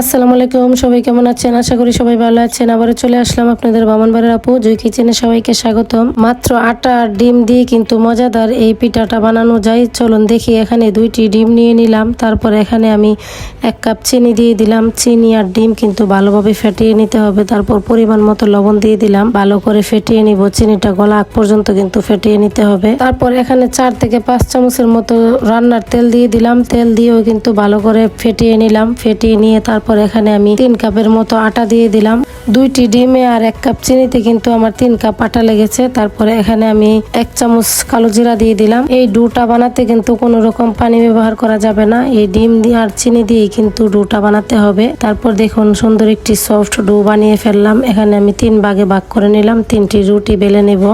আসসালামু আলাইকুম, সবাই কেমন আছেন? আশা করি সবাই ভালো আছেন। আবারও চলে আসলাম আপনাদের বামনবাড়ির আপু জয় কিচেনে, সবাইকে স্বাগতম। মাত্র আটা আর ডিম দিয়ে কিন্তু মজাদার এই পিঠাটা বানানো যায়। চলুন দেখি, এখানে দুইটি ডিম নিয়ে নিলাম। তারপর এখানে আমি এক কাপ চিনি দিয়ে দিলাম। চিনি আর ডিম কিন্তু ভালোভাবে ফেটিয়ে নিতে হবে। তারপর পরিমাণ মতো লবণ দিয়ে দিলাম। ভালো করে ফেটিয়ে নিব। চিনিটা গলা আগ পর্যন্ত কিন্তু ফেটিয়ে নিতে হবে। তারপর এখানে চার থেকে পাঁচ চামচের মতো রান্নার তেল দিয়ে দিলাম। তেল দিয়েও কিন্তু ভালো করে ফেটিয়ে নিলাম। ফেটিয়ে নিয়ে তারপর এখানে আমি তিন কাপের মতো আটা দিয়ে দিলাম। দুইটি ডিমে আর এক কাপ চিনিতে কিন্তু আমার তিন কাপ আটা লেগেছে। তারপরে এখানে আমি এক চামচ কালো জিরা দিয়ে দিলাম। এই ডুটা বানাতে কিন্তু কোনো রকম পানি ব্যবহার করা যাবে না। এই ডিম দিয়ে আর চিনি দিয়ে কিন্তু ডুটা বানাতে হবে। তারপর দেখুন সুন্দর একটি সফট ডু বানিয়ে ফেললাম। এখানে আমি তিন ভাগে ভাগ করে নিলাম। তিনটি রুটি বেলে নেব।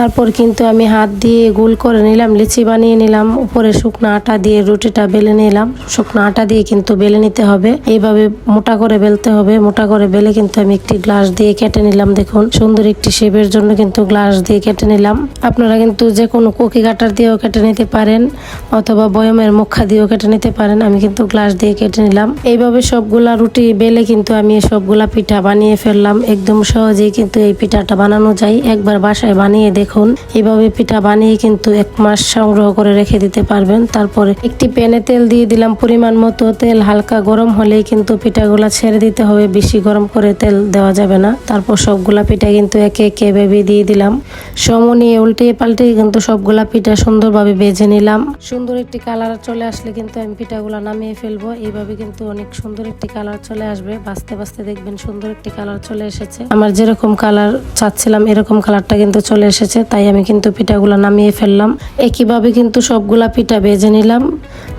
তারপর কিন্তু আমি হাত দিয়ে গোল করে নিলাম, লিচি বানিয়ে নিলাম, উপরে শুকনো আটা দিয়ে রুটিটা বেলে নিলাম। শুকনো আটা দিয়ে কিন্তু বেলে নিতে হবে। এইভাবে মোটা করে বেলতে হবে। মোটা করে বেলে কিন্তু আমি একটি গ্লাস দিয়ে কেটে নিলাম, দেখুন। সুন্দর একটি শেপের জন্য কিন্তু গ্লাস দিয়ে কেটে নিলাম। আপনারা কিন্তু যে কোনো কুকি কাটার দিয়েও কেটে নিতে পারেন, অথবা বয়মের মুখা দিয়েও কেটে নিতে পারেন। আমি কিন্তু গ্লাস দিয়ে কেটে নিলাম। এইভাবে সবগুলা রুটি বেলে কিন্তু আমি সবগুলা পিঠা বানিয়ে ফেললাম। একদম সহজেই কিন্তু এই পিঠাটা বানানো যায়। একবার বাসায় বানিয়ে দেখুন। এইভাবে পিঠা বানিয়ে কিন্তু এক মাস সংগ্রহ করে রেখে দিতে পারবেন। তারপরে একটি প্যানে তেল দিয়ে দিলাম পরিমাণ মতো। তেল হালকা গরম হলেই কিন্তু পিঠাগুলা ছেড়ে দিতে হবে। বেশি গরম করে তেল দেওয়া যাবে না। তারপর সবগুলা পিঠা কিন্তু একে একে ভেবে দিয়ে দিলাম। সম নিয়ে উল্টে পাল্টে কিন্তু সবগুলা পিঠা সুন্দরভাবে ভেজে নিলাম। সুন্দর একটি কালার চলে আসলে কিন্তু আমি পিঠাগুলা নামিয়ে ফেলব। এইভাবে কিন্তু অনেক সুন্দর একটি কালার চলে আসবে। বাঁচতে বাঁচতে দেখবেন সুন্দর একটি কালার চলে এসেছে। আমার যেরকম কালার চাচ্ছিলাম, এরকম কালারটা কিন্তু চলে এসেছে। তাই আমি কিন্তু পিঠাগুলো নামিয়ে ফেললাম। একইভাবে কিন্তু সবগুলা পিঠা ভেজে নিলাম।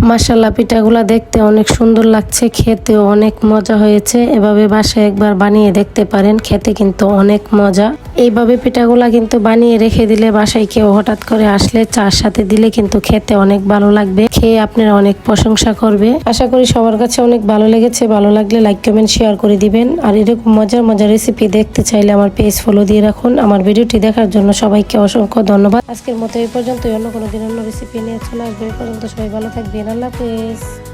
মাসাল্লা পিঠাগুলা দেখতে অনেক সুন্দর লাগছে, খেতেও অনেক মজা হয়েছে। এভাবে বাসায় একবার বানিয়ে দেখতে পারেন, খেতে কিন্তু অনেক মজা। এইভাবে পিঠাগুলা কিন্তু বানিয়ে রেখে দিলে বাসায় কেউ হঠাৎ করে আসলে চার সাথে দিলে কিন্তু খেতে অনেক ভালো লাগবে। খেয়ে আপনারা অনেক প্রশংসা করবে। আশা করি সবার কাছে অনেক ভালো লেগেছে। ভালো লাগলে লাইক, কমেন্ট, শেয়ার করে দিবেন। আর এরকম মজার মজার রেসিপি দেখতে চাইলে আমার পেজ ফলো দিয়ে রাখুন। আমার ভিডিওটি দেখার জন্য সবাইকে অসংখ্য ধন্যবাদ। আজকের মতো এই পর্যন্ত অন্য কোনো দিন অন্য রেসিপি নিয়ে চলে আসবে। এই পর্যন্ত সবাই ভালো থাকবেন। আল্লাহ হাফেজ।